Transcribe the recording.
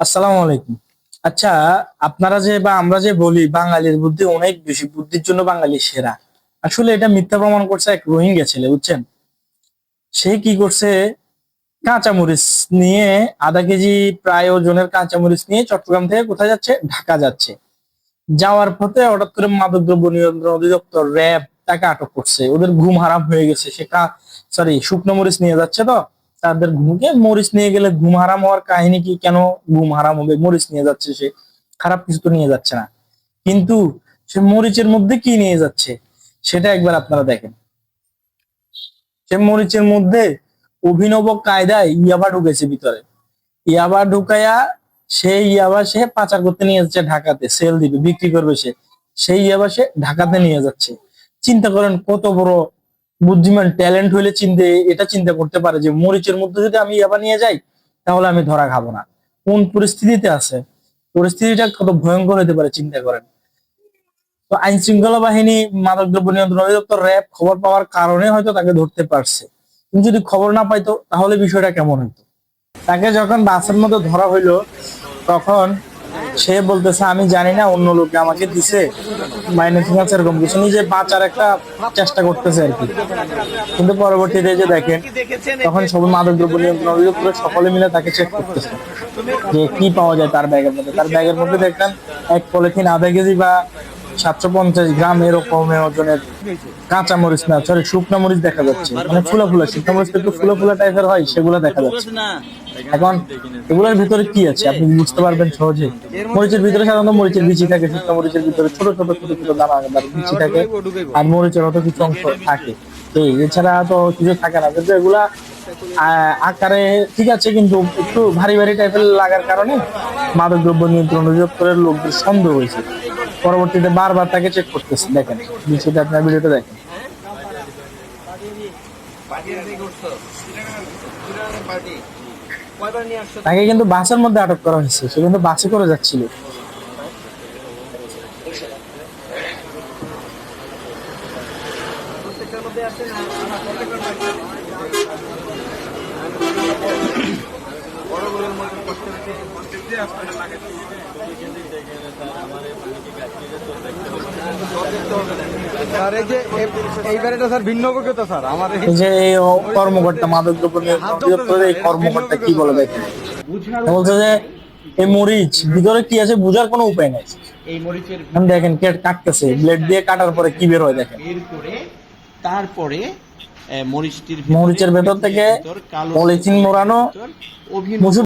আসসালামু আলাইকুম। আচ্ছা আপনারা যে বা আমরা যে বলি, বাঙালির বুদ্ধি অনেক বেশি, বুদ্ধির জন্য বাঙালি সেরা। আসলে এটা মিথ্যা প্রমাণ করছে এক রোহিঙ্গা ছেলে, বুঝছেন? সে কি করছে? কাঁচামরিচ নিয়ে, আধা কেজি প্রায় ওজনের কাঁচামরিচ নিয়ে চট্টগ্রাম থেকে কোথায় যাচ্ছে? ঢাকা যাচ্ছে। যাওয়ার পথে হঠাৎ করে মাদকদ্রব্য নিয়ন্ত্রণ অধিদপ্তর, র্যাব, তাকে আটক করছে। ওদের ঘুম হারাম হয়ে গেছে, সে সরি শুকনো মরিচ নিয়ে যাচ্ছে তো। তাদের ঘুমকে মরিচ নিয়ে গেলে ঘুম হারাম হওয়ার কাহিনী কি? কেন ঘুম হারাম হবে? মরিচ নিয়ে যাচ্ছে সে। খারাপ কিছু তো নিয়ে যাচ্ছে না। কিন্তু সে মরিচের মধ্যে কি নিয়ে যাচ্ছে? সেটা একবার আপনারা দেখেন। সে মরিচের মধ্যে অভিনব কায়দায় ইয়াবা ঢুকেছে ভিতরে। ইয়াবা ঢুকাইয়া সেই ইয়াবা সে পাচার করতে নিয়ে যাচ্ছে ঢাকাতে। সেল দিবে, বিক্রি করবে সে। সেই ইয়াবা সে ঢাকাতে নিয়ে যাচ্ছে। চিন্তা করেন কত বড় বুদ্ধিমান ট্যালেন্ট হইলে চিন্তে, এটা চিন্তা করতে পারে যে মরিচের মধ্যে যদি আমি ইয়াবা নিয়ে যাই, তাহলে আমি ধরা খাব না। কোন পরিস্থিতিতে আছে? পরিস্থিতিটা কত ভয়ঙ্কর হতে পারে, চিন্তা করেন। তো আইন শৃঙ্খলা বাহিনী, মাদকদ্রব্য নিয়ন্ত্রণ অধিদপ্তর, র্যাব খবর পাওয়ার কারণে হয়তো তাকে ধরতে পারছে। কিন্তু যদি খবর না পাইতো, তাহলে বিষয়টা কেমন হইতো? তাকে যখন বাসের মধ্যে ধরা হইল, তখন সে বলতেছে, আমি জানি না, অন্য লোকে আমাকে দিছে। মাইনে ঠিক আছে এরকম কিছু। নিজে বাঁচার একটা চেষ্টা করতেছে আর কি। কিন্তু পরবর্তীতে যে দেখেন, তখন সবাই মাদক দ্রব্য নিয়ন্ত্রণ অধিদপ্তরের সকলে মিলে তাকে চেক করতেছে। যে কি পাওয়া যায় তার ব্যাগের মধ্যে। তার ব্যাগের মধ্যে দেখলাম, এক পলিথিন আধা কেজি বা সাতশো পঞ্চাশ গ্রাম এরকম ওজনের কাঁচা মরিচ না, সরি, শুকনো মরিচ দেখা যাচ্ছে। মানে ফুলা ফুলা শুকনো মরিচ একটু ফুলা ফুলা টাইপের হয়, সেগুলো দেখা যাচ্ছে। এখন এগুলোর ভিতরে কি আছে? আপনি বুঝতে পারবেন সহজে। মরিচের ভিতরে সাধারণত মরিচের বিচি থাকে, শুকনো মরিচের ভিতরে ছোট ছোট ছোট ছোট দানা বিচি থাকে আর মরিচের অত কিছু অংশ থাকে। এই এছাড়া তো কিছু থাকে না। কিন্তু এগুলা আকারে ঠিক আছে, কিন্তু একটু ভারী ভারী টাইপের লাগার কারণে মাদক দ্রব্য নিয়ন্ত্রণ অধিদপ্তরের লোকদের সন্দেহ হয়েছে। পরবর্তীতে বারবার তাকে চেক করতেছে। দেখেন বিষয়টা আপনার ভিডিওটা দেখেন। তাকে কিন্তু বাসের মধ্যে আটক করা হয়েছে। সে কিন্তু বাসে করে যাচ্ছিল। স্যার এই যে এ- এইবার স্যার ভিন্ন অভিজ্ঞতা স্যার। আমার এই- এই যে কর্মকর্তা মাদক দ্রব্য এই কর্মকর্তা কি বলে দেখেন? বলছে যে এই মরিচ ভিতরে কি আছে বোঝার কোনো উপায় নাই। এই মরিচের দেখেন কেট কাটতেছে ব্লেড দিয়ে কাটার পরে কি বের হয় দেখেন। বের করে তারপরে মরিচটির মরিচের ভেতর থেকে পলিথিন মোড়ানো